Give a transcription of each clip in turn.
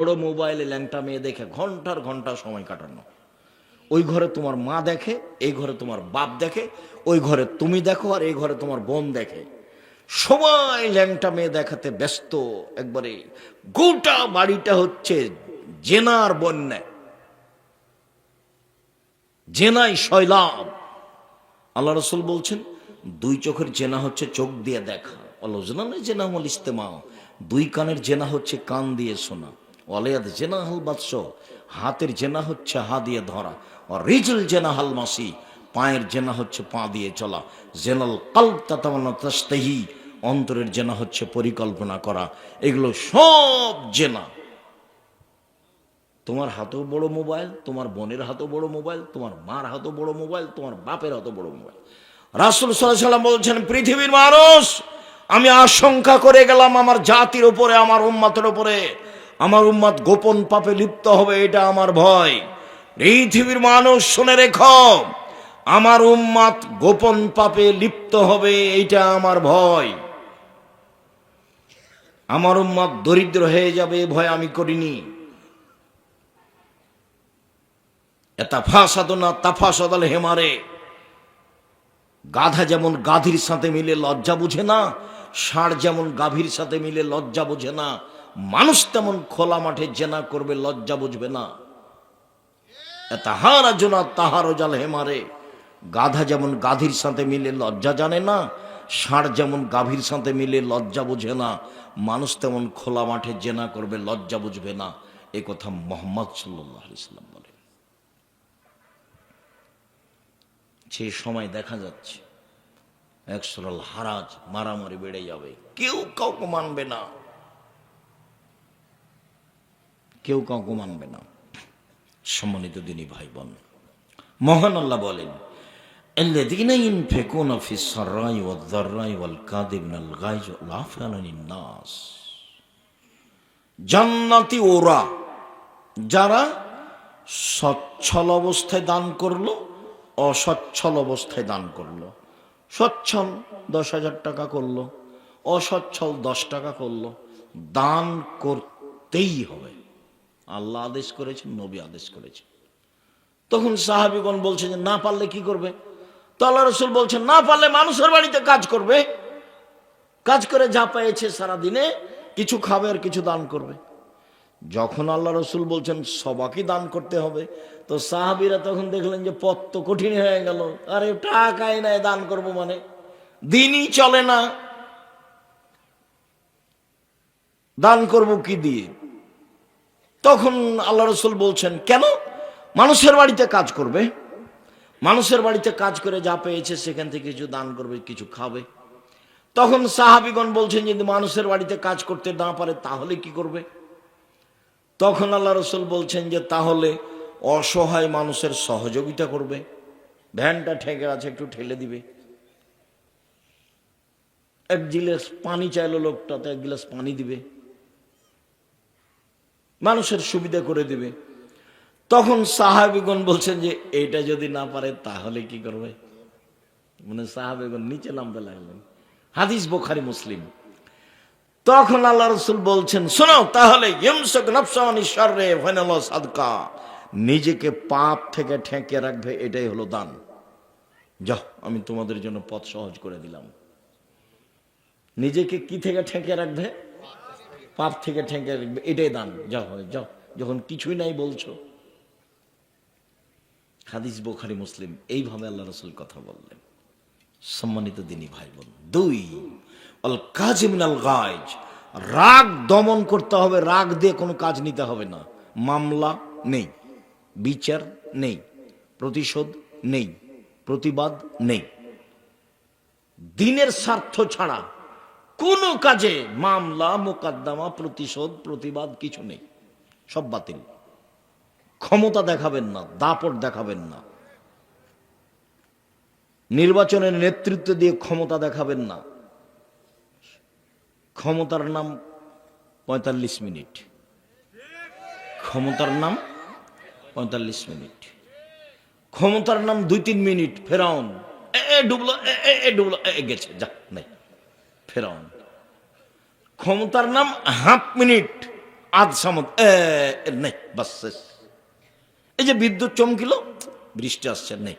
বড় মোবাইলে ল্যাংটা মেয়ে দেখে ঘণ্টার ঘণ্টা সময় কাটানো। ওই ঘরে তোমার মা দেখে, এই ঘরে তোমার বাপ দেখে, ওই ঘরে তুমি দেখো আর এই ঘরে তোমার বোন দেখে। সবাই ল্যাংটা মেয়ে দেখাতে ব্যস্ত। একবারে গোটা বাড়িটা হচ্ছে জেনার বন্যা। জেনাই শৈলাব আল্লাহ রসুল বলছেন, দুই চোখের জেনা হচ্ছে চোখ দিয়ে দেখা। অলজনানে জেনা হল ইস্তেমা। দুই কানের জেনা হচ্ছে কান দিয়ে শোনা। অলেয়াদ জেনা হাল বাদশ হাতের জেনা হচ্ছে হা দিয়ে ধরা ও রিজল জেনা হাল মাসি পায়ের জেনা হচ্ছে পা দিয়ে চলা, জেনাল কাল্প তাতামানা অন্তরের জেনা হচ্ছে পরিকল্পনা করা, এগুলো সব জেনা। তোমার হাতেও বড় মোবাইল, তোমার বোনের হাতেও বড় মোবাইল, তোমার মার হাতেও বড় মোবাইল, তোমার বাপের হাতেও বড় মোবাইল। রাসুল সাল্লাম বলছেন, পৃথিবীর মানুষ, আমি আশঙ্কা করে গেলাম আমার জাতির উপরে, আমার উম্মাতের উপরে আমার উম্মাত গোপন পাপে লিপ্ত হবে, এটা আমার ভয়। পৃথিবীর মানুষ, শুনে রেখো, আমার উম্মাত গোপন পাপে লিপ্ত হবে, এইটা আমার ভয়। আমার উম্মাত দরিদ্র হয়ে যাবে ভয় আমি করিনি। এটা ফাঁসাদ না তাফাসাদাল হেমারে। গাধা যেমন গাধীর সাথে মিলে লজ্জা বুঝে না, ষাঁড় যেমন গাভীর সাথে মিলে লজ্জা বুঝে না মানুষ তেমন খোলা মাঠে জেনা করবে, লজ্জা বুঝবে না। তাহারা জোনা তাহারও জাল হেমারে গাধা যেমন গাধীর সাথে মিলে লজ্জা জানে না, ষাঁড় যেমন গাভীর সাথে মিলে লজ্জা বুঝে না। মানুষ তেমন খোলা মাঠে জেনা করবে, লজ্জা বুঝবে না। এ কথা মোহাম্মদ সাল্লাহ ইসলাম বলে। সে সময় দেখা যাচ্ছে একসরাল হারাজ মারামারি বেড়ে যাবে, কেউ কাউকে মানবে না। কেউ কাউকে মানবে না সম্মানিত দিনী ভাই বোন মহান আল্লাহ বলেন الذين ينفقون في السراء والضراء والكاظمين الغيظ والعافين عن الناس জান্নাতি ওরা যারা সচ্ছল অবস্থায় দান করলো অসচ্ছল অবস্থায় দান করলো সচ্ছল দশ হাজার টাকা করলো অসচ্ছল দশ টাকা করলো দান করতেই হবে আল্লাহ আদেশ করেছেন নবী আদেশ করেছেন তখন সাহাবিগণ বলছে যে, না পারলে কি করবে? তো আল্লাহ রসুল বলছেন, না পারলে মানুষের বাড়িতে কাজ করবে। কাজ করে যা পেয়েছে সারাদিনে, কিছু খাবে আর কিছু দান করবে। যখন আল্লাহ রসুল বলছেন সবাকই দান করতে হবে, তো সাহাবিরা তখন দেখলেন যে, পথ তো কঠিন হয়ে গেল। আরে, টাকাই নাই দান করব মানে। দিনই চলে না। দান করব কি দিয়ে? তখন আল্লাহ রসুল বলছেন, কেন? মানুষের বাড়িতে কাজ করবে। মানুষের বাড়িতে কাজ করে যা পেয়েছে, সেখান থেকে কিছু দান করবে, কিছু খাবে। তখন সাহাবিগণ বলছেন, যদি মানুষের বাড়িতে কাজ করতে না পারে, তাহলে কি করবে? তখন আল্লাহ রসুল বলছেন যে, তাহলে অসহায় মানুষের সহযোগিতা করবে। ভ্যানটা ঠেকে আছে, একটু ঠেলে দিবে। এক গিলাস পানি চাইলো লোকটা তো এক গিলাস পানি দিবে। মানুষের সুবিধা করে দিবে। তখন সাহাবিগণ বলছেন যে, এইটা যদি না পারে, তাহলে কি করবে? মানে সাহাবিগণ নিচে নামতে লাগলেন। হাদিস বোখারি, মুসলিম। তখন আল্লাহ রসুল বলছেন, শোনো, তাহলে সাদকা। নিজেকে পাপ থেকে ঠেকে রাখবে, এটাই হলো দান। যাও আমি তোমাদের জন্য পথ সহজ করে দিলাম। নিজেকে কি থেকে ঠেকে রাখবে? পাপ থেকে ঠেকে রাখবে, এটাই দান। যা হয় যখন কিছুই নাই বলছো। হাদিস বোখারি, মুসলিম, এইভাবে আল্লাহ রসুল কথা বললেন। সম্মানিত দিনী ভাই বোন দুই অল কাজ মিনাল গাইজ রাগ দমন করতে হবে, রাগ দিয়ে কোনো কাজ নিতে হবে না। মামলা নেই, বিচার নেই, প্রতিশোধ নেই, প্রতিবাদ নেই। দিনের স্বার্থ ছাড়া কোনো কাজে মামলা, মোকদ্দমা, প্রতিশোধ, প্রতিবাদ কিছু নেই। সব বাতিল। ক্ষমতা দেখাবেন না, দাপট দেখাবেন না। নির্বাচনের নেতৃত্ব দিয়ে ক্ষমতা দেখাবেন না। ক্ষমতার নাম পঁয়তাল্লিশ মিনিট। ক্ষমতার নাম পঁয়তাল্লিশ মিনিট। ক্ষমতার নাম দুই তিন মিনিট, ফেরাউন, এ ডুবলো এ ডুবলো, এ গেছে যা নাই। ফেরাউন ক্ষমতার নাম হাফ মিনিট আধ এ, নেই। এই যে বিদ্যুৎ চমকিল বৃষ্টি আসছে নেই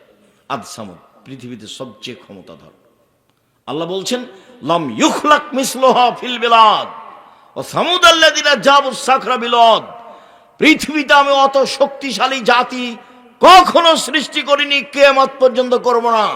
আধ সামুদ পৃথিবীতে সবচেয়ে ক্ষমতাধর। আল্লাহ বলছেন লাম ইউখলাক মিসলুহা ফিল বিলাদ ও সামুদ দিলা জাবু সাকরা বিলদ। পৃথিবীতে আমি অত শক্তিশালী জাতি কখনো সৃষ্টি করিনি কে কেয়ামত পর্যন্ত করব না।